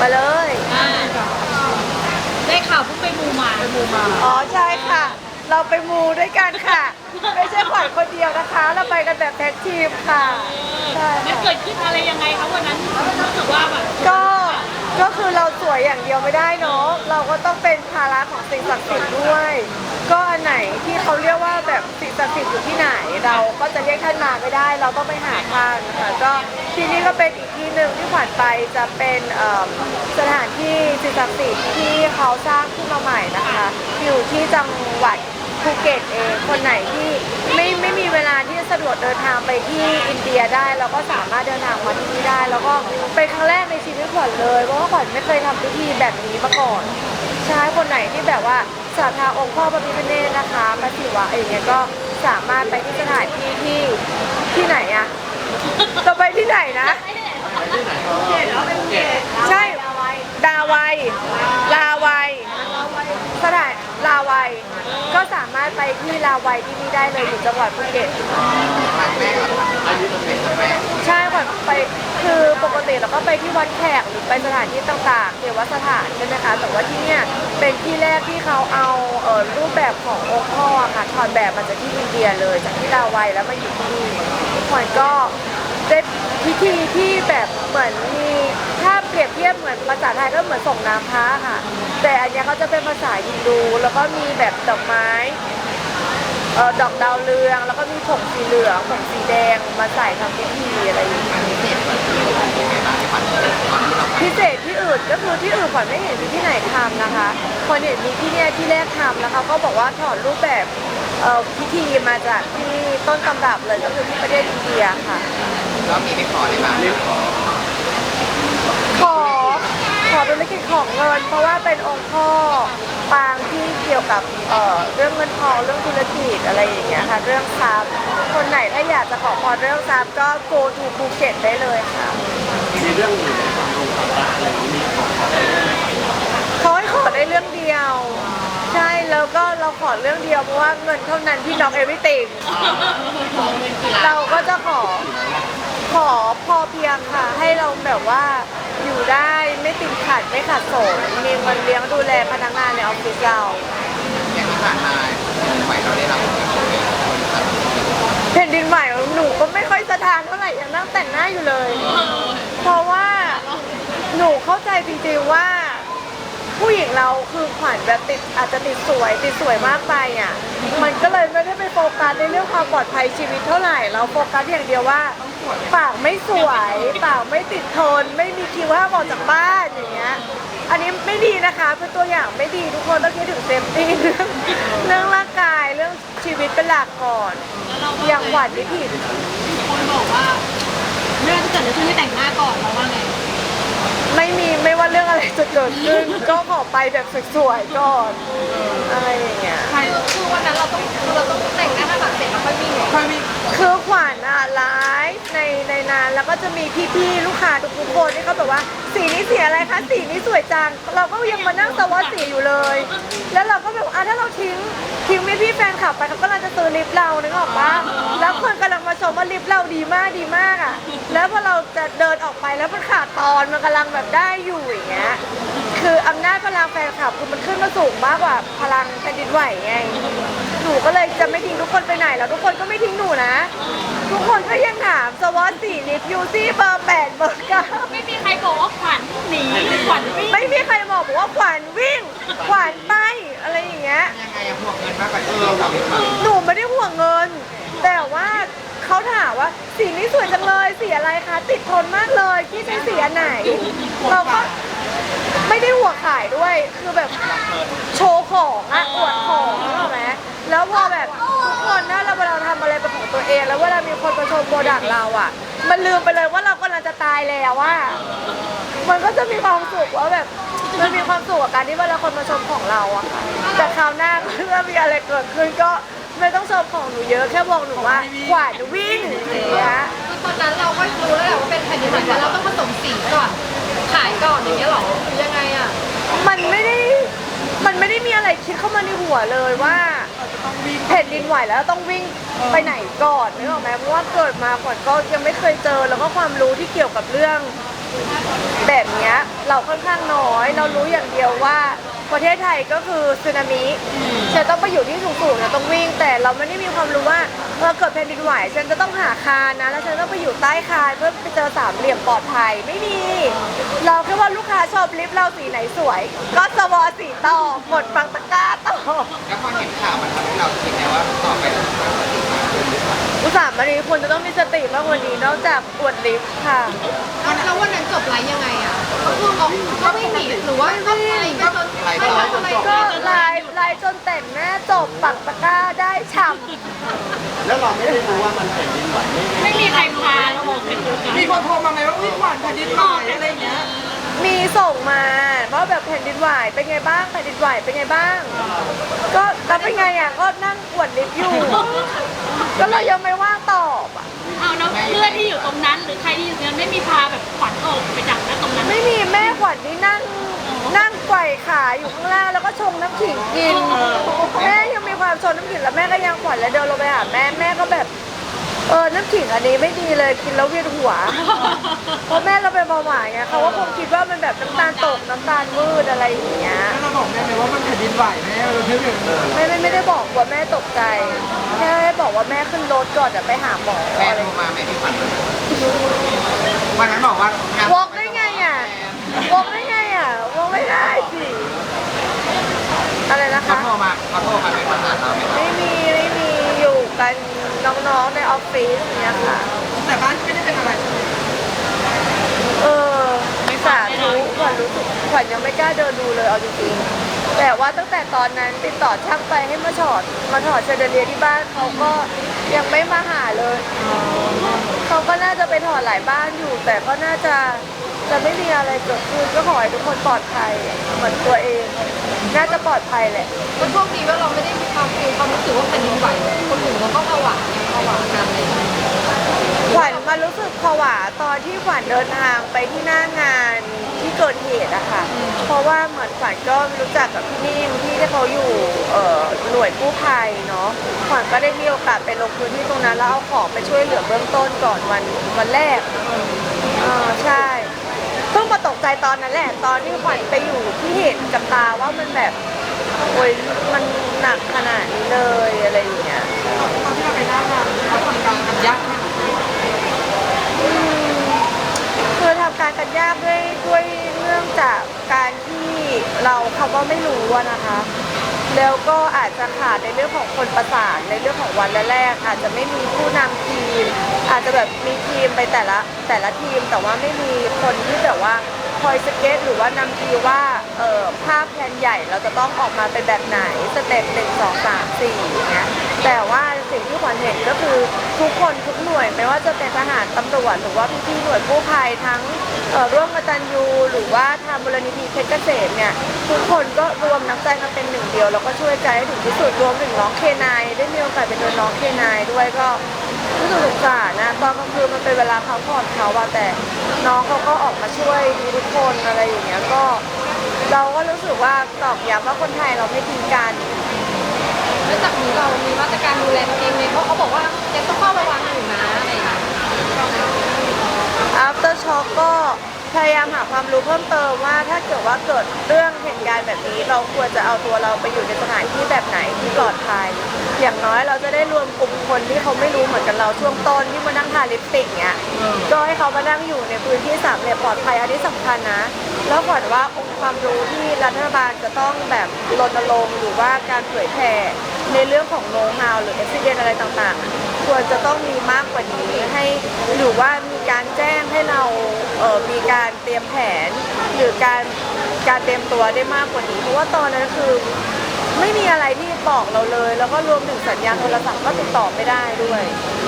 มาเลย อ่าได้ข่าวเพิ่งไปมูมาไปมูมาอ๋อใช่ค่ะ เราไปมูด้วยกันค่ะ ไม่ใช่ขวัญคนเดียวนะคะ เราไปกันแบบแท็กทีมค่ะ ใช่มันค่ะ เกิดขึ้นอะไรยังไงคะวันนั้นรู้สึกว่าแบบ ก็ ก็คือเราสวยอย่างเดียวไม่ได้เนาะเราก็ต้องเป็นภาระของสิ่งศักดิ์สิทธิ์ด้วย ก็อันไหนที่เขาเรียกว่าแบบสิ่งศักดิ์สิทธิ์อยู่ที่ไหน เราก็จะเรียกท่านมาไม่ได้ เราต้องไปหาท่านค่ะก็ที่นี่ก็เป็นอีกที่หนึ่งที่ขวัญไปจะเป็นสถานที่สิ่งศักดิ์สิทธิ์ที่เขาสร้างขึ้นมาใหม่นะคะ อยู่ที่จังหวัด ภูเก็ตเองคนไหนที่ไม่ไม่มีเวลาที่จะสะดวกเดินทางไปที่อินเดียได้เราก็สามารถเดินทางมาที่นี่ได้ แล้วก็เป็นครั้งแรกในชีวิตขวัญเลยเพราะว่าขวัญไม่เคยทำพิธีแบบนี้มาก่อนใช่คนไหนที่แบบว่าศรัทธาองค์พ่อพระพิฆเนศนะคะพระศิวะอย่างเงี้ยก็สามารถไปที่สถานที่ที่ที่ไหนอะจะไปที่ไหนนะใช่ดาวัยลาวัยสถานลาวัย ก็สามารถไปที่ลาวัยที่นี่ได้เลยอยู่จังหวัดภูเก็ตใช่ค่ะไปคือปกติเราก็ไปที่วัดแขกหรือไปสถานที่ต่างๆเทวสถานใช่ไหมคะแต่ว่าที่เนี่ยเป็นที่แรกที่เขาเอาเอ่อรูปแบบขององค์พ่อค่ะถอดแบบมาจากที่อินเดียเลยจากที่ลาวัยแล้วมาอยู่ที่นี่ขวัญก็ ได้พิธีที่แบบเหมือนมีถ้าเปรียบเทียบเหมือนภาษาไทยก็เหมือนส่งน้ำพระค่ะ แต่อันเนี้ยเขาจะเป็นภาษาฮินดูแล้วก็มีแบบดอกไม้เออดอกดาวเรือง แล้วก็มีผงสีเหลืองผงสีแดงมาใส่ทำพิธีอะไรอย่างเงี้ยพิเศษที่อื่นก็คือที่อื่นขวัญไม่เห็นมีที่ไหนทำนะคะขวัญเห็นมีที่เนี่ยที่แรกทำแล้วเขาก็บอกว่าถอดรูปแบบเอ่อพิธีมาจากที่ต้นตำรับเลยก็คือที่ประเทศอินเดียค่ะ แล้วมีไปขอได้บ้างขอ ขอธุรกิจของเงิน เพราะว่าเป็นองค์พ่อปางที่เกี่ยวกับเอ่อเรื่องเงินทองเรื่องธุรกิจอะไรอย่างเงี้ยค่ะ เรื่องทรัพย์คนไหนถ้าอยากจะขอพรเรื่องทรัพย์ก็ go to ภูเก็ตได้เลยค่ะมีเรื่องอื่นในความลงความรักอะไรอย่างนี้มีของอะไรเขาให้ขอได้เรื่องเดียว ใช่แล้วก็เราขอเรื่องเดียวเพราะว่าเงินเท่านั้นที่น้องเอวิติงเราก็จะขอ ขอพอเพียงค่ะ ให้เราแบบว่าอยู่ได้ไม่ติดขัดไม่ขัดสนมีเงินเลี้ยงดูแลพนักงานในออฟฟิศเรา อย่างที่ผ่านมาไหวเราได้รับผลกระทบไหมแผ่นดินไหวหนูก็ไม่ค่อยสะทานเท่าไหร่ยังนั่งแต่งหน้าอยู่เลย เพราะว่าหนูเข้าใจจริงๆว่า ผู้หญิงเราคือขวัญแบบติดอาจจะติดสวยติดสวยมากไปอะมันก็เลยไม่ได้ไปโฟกัสในเรื่องความปลอดภัยชีวิตเท่าไหร่ เราโฟกัสอย่างเดียวว่า ปากไม่สวยปากไม่ติดทน ไม่มีคิวห้ามออกจากบ้านอย่างเงี้ยอันนี้ไม่ดีนะคะเป็นตัวอย่างไม่ดีทุกคนต้องคิดถึงเซฟตี้เรื่องเรื่องร่างกายเรื่องชีวิตเป็นหลักก่อนอย่างหวานไม่ผิดมีคนบอกว่าเรื่องที่เกิดขึ้นให้แต่งหน้าก่อนเราว่าไงไม่มีไม่ว่าเรื่องอะไรจะเกิดขึ้น ก็ขอไปแบบสวยๆก่อนอะไรอย่างเงี้ย วันนั้นเราต้องเราต้องแต่งหน้าให้แบบเสร็จแล้วค่อยวิ่งเหรอคือขวัญอะไลฟ์ในในนานแล้วก็จะมีพี่ๆลูกค้าทุกๆคนที่เขาแบบว่าสีนี้สีอะไรคะสีนี้สวยจังเราก็ยังมานั่งสวอตสีอยู่เลย แล้วเราก็แบบอะถ้าเราทิ้งทิ้งพี่พี่ๆแฟนคลับไปเขาก็เราจะซื้อลิปเรานึกออกปะแล้วคนกำลังมาชมว่าลิปเราดีมากดีมากอะแล้วพอเราจะเดินออกไปแล้วมันขาดตอนมันกำลังแบบได้อยู่อย่างเงี้ย คืออำนาจพลังแฟนคลับคือมันขึ้นมาสูงมากกว่าพลังแผ่นดินไหวไง หนูก็เลยจะไม่ทิ้งทุกคนไปไหนแล้วทุกคนก็ไม่ทิ้งหนูนะ ทุกคนก็ยังถามสวอตสี่ลิฟยูซี่เบอร์แปดเบอร์เก้าไม่มีใครบอกว่าขวัญหนีหรือขวัญวิ่งไม่มีใครบอกบอกว่าขวัญวิ่ง ขวัญไปอะไรอย่างเงี้ย ยังไงยังห่วงเงินมากกว่าที่เราทำหรือเปล่าหนูไม่ได้ห่วงเงิน แต่ว่าเขาถามว่าสีนี้สวยจังเลยสีอะไรคะติดทนมากเลยพี่ใช้สีอันไหน เราก็ ไม่ได้ห่วงขายด้วยคือแบบโชว์ของอะอวดของใช่ไหมแล้วพอแบบทุกคนนะเราเวลาทำอะไรเป็นของตัวเอง แล้วเวลามีคนมาชมโปรดักต์เราอะมันลืมไปเลยว่าเรากำลังจะตายแล้วว่ามันก็จะมีความสุขว่าแบบมันมีความสุขกับการที่เวลาคนมาชมของเราอะค่ะแต่คราวหน้าถ้ามีอะไรเกิดขึ้นก็ไม่ต้องชมของหนูเยอะแค่บอกหนูว่าขวานวิ่งอย่างเงี้ย คือตอนนั้นเราก็รู้แล้วแหละว่าเป็นแผ่นดินไหวแต่เราต้องผสมสีก่อน ขายก่อนอย่างเงี้ยเหรอหรือยังไงอะมันไม่ได้ มันไม่ได้มีอะไรคิดเข้ามาในหัวเลยว่าแผ่นดินไหวแล้วต้องวิ่งไปไหนก่อนนึกออกไหมเพราะว่าเกิดมาก่อนก็ยังไม่เคยเจอ แล้วก็ความรู้ที่เกี่ยวกับเรื่อง แบบเนี้ยเราค่อนข้างน้อย เรารู้อย่างเดียวว่าประเทศไทยก็คือสึนามิฉันต้องไปอยู่ที่สูงๆนะต้องวิ่ง แต่เราไม่ได้มีความรู้ว่า เออเกิดแผ่นดินไหวฉันจะต้องหาคานนะ แล้วฉันต้องไปอยู่ใต้คานเพื่อไปเจอสามเหลี่ยมปลอดภัยไม่มี เราแค่ว่าลูกค้าชอบลิฟต์เราสีไหนสวย ก็สวอสีต่อหมดฟังตะกร้าต่อแล้วพอเห็นข่าวมันทำให้เราคิดไงว่าต่อไปเราจะต้องติดมากขึ้นหรือเปล่าอุตส่าห์มานี้คุณจะต้องมีสติมากกว่านี้นอกจากอวดลิฟต์ค่ะ แล้ววันนั้นจบไลฟ์ยังไงอะก็คือออกก็ไม่หนีหรือว่าก็ไลฟ์ไปจนไม่ทันอะไรก็ไลฟ์ไลฟ์จนแต่งหน้าจบปักตะกร้าได้ฉ่ แล้วเราไม่ได้รู้ว่ามันแผ่นดินไหวไม่ไม่มีใครพาเราบอกเป็นตัวมีคนโทรมาไหมว่าอุ้ยหวานแผ่นดินไหวอะไรอย่างเงี้ยำมีส่งมาว่าแบบแผ่นดินไหวเป็นไงบ้างแผ่นดินไหวเป็นไงบ้าง ก็แล้วเป็นไงอะก็นั่งอวดลิฟต์อยู่ ก็เรายังไม่ว่างตอบอะเอาแล้วเพื่อนที่อยู่ตรงนั้น หรือใครที่อยู่ตรงนั้นไม่มีพาแบบขวัญออกไปจากนั้นตรงนั้น ไม่มีแม่ขวัญนี่นั่ง นั่งไกว่ขาอยู่ข้างล่างแล้วก็ชงน้ำขิงกิน แม่ยังมีความชงน้ำขิงแล้วแม่ก็ยังขวัญแล้วเดินลงไปหาแม่แม่ก็แบบเออน้ำขิงอันนี้ไม่ดีเลยกินแล้วเวียนหัว เพราะแม่เราเป็นเบาหวานไงเขาก็คงคิดว่ามันแบบน้ำตาลตกน้ำตาลมืดอะไรอย่างเงี้ยแล้วเราบอกแม่ไหมว่ามันแผ่นดินไหวแม่เราเพิ่งเห็นไม่ไม่ไม่ได้บอกว่าแม่ตกใจแค่บอกว่าแม่ขึ้นรถก่อนจะไปหาหมอแม่อะไรโทรมาไหมพี่ฝันวันนั้นบอกว่างานวอกได้ไงอะวอกได้ไงอะวอก ไม่ได้สิอะไรนะเขาคะโทรมาเขาโทรมาเป็นภาษาเราไหมครับไม่มีไม่มีอยู่กันน้องๆในออฟฟิศเนี่ยค่ะ แต่บ้านไม่ได้เป็นอะไรเออสาธุขวัญรู้สึกขวัญยังไม่กล้าเดินดูเลยเอาจริงๆแต่ว่าตั้งแต่ตอนนั้นติดต่อช่างไปให้มาถอดมาถอดเชเดเลียที่บ้านเขาก็ยังไม่มาหาเลย เขาก็น่าจะไปถอดหลายบ้านอยู่ แต่ก็น่าจะ จะไม่มีอะไรเกิดขึ้นก็ขอให้ทุกคนปลอดภัยเหมือนตัวเอง น่าจะปลอดภัยแหละก็โชคดีว่าเราไม่ได้มีความฟีลความรู้สึกว่าแผ่นดินไหวคนอื่นเราก็ผวาผวากันอะไรอย่างเลยขวัญมารู้สึกผวาตอนที่ขวัญเดินทางไปที่หน้างานที่เกิดเหตุอะค่ะ เพราะว่าเหมือนขวัญก็รู้จักกับพี่นิ่มที่เขาอยู่เออหน่วยกู้ภัยเนาะ ขวัญก็ได้มีโอกาสไปลงพื้นที่ตรงนั้นแล้วเอาของไปช่วยเหลือเบื้องต้นก่อนวันวันแรกเออใช่ พิ่งมาตกใจตอนนั้นแหละ ตอนที่ขวัญไปอยู่ที่เห็นกับตาว่ามันแบบโอ้ยมันหนักขนาดนี้เลยอะไรอย่างเงี้ยตอนที่เราไปหน้างานเขาทำการกันยากมากคือทำการกันยากด้วยด้วยเนื่องจากการที่เราคำว่าไม่รู้อะนะคะ แล้วก็อาจจะขาดในเรื่องของคนประสานในเรื่องของวันแรกๆอาจจะไม่มีผู้นำทีม อาจจะแบบมีทีมไปแต่ละแต่ละทีมแต่ว่าไม่มีคนที่แบบว่าคอยสเก็ตหรือว่านำทีว่าเออภาพแผนใหญ่เราจะต้องออกมาเป็นแบบไหนสเต็ปหนึ่งสองสามสี่อย่างเงี้ยแต่ว่าสิ่งที่ขวัญเห็นก็คือทุกคนทุกหน่วยไม่ว่าจะเป็นทหารตำรวจหรือว่าพี่ๆหน่วยกู้ภัยทั้งออร่วมกตัญญูหรือว่าทางมูลนิธิเพชรเกษมเนี่ยทุกคนก็รวมน้ำใจกันเป็นหนึ่งเดียวแล้วก็ช่วยใจให้ถึงที่สุดรวมถึงน้องเคนายได้มีโอกาสไปเจอน้องเคนายด้วยก็ รู้สึกสงสารนะตอนกลางคืนมันเป็นเวลาพักผ่อนเขาว่าแต่น้องเขาก็ออกมาช่วยทุกคนอะไรอย่างเงี้ยก็ เราก็รู้สึกว่าตอกย้ำว่าคนไทยเราไม่ทิ้งกัน แล้วจากนี้เรามีมาตรการดูแลตัวเองไหมเพราะเขาบอกว่ายังต้องเฝ้าระวังอยู่นะอะไรอย่างเงี้ย after shock ก็ พยายามหาความรู้เพิ่มเติมว่าถ้าเกิดว่าเกิดเรื่องเหตุการณ์แบบนี้ เราควรจะเอาตัวเราไปอยู่ในสถานที่แบบไหนที่ปลอดภัย อย่างน้อยเราจะได้รวมกลุ่มคนที่เขาไม่รู้เหมือนกันเราช่วงต้นที่มานั่งทาลิปสติกเนี้ยก็ให้เขามานั่งอยู่ในพื้นที่สามเหลี่ยมปลอดภัยอันนี้สำคัญนะ แล้วขวัญว่าองค์ความรู้ที่รัฐบาลจะต้องแบบรณรงค์หรือว่าการเผยแผ่ในเรื่องของโน้ตฮาวหรือ a อ c เ i นอะไรต่างๆอะ ควรจะต้องมีมากกว่านี้ให้หรือว่ามีการแจ้งให้เราเอ่อมีการเตรียมแผน หรือการการเตรียมตัวได้มากกว่านี้ เพราะว่าตอนนั้นคือไม่มีอะไรที่บอกเราเลย แล้วก็รวมถึงสัญญาณโทรศัพท์ก็ติดต่อไม่ได้ด้วย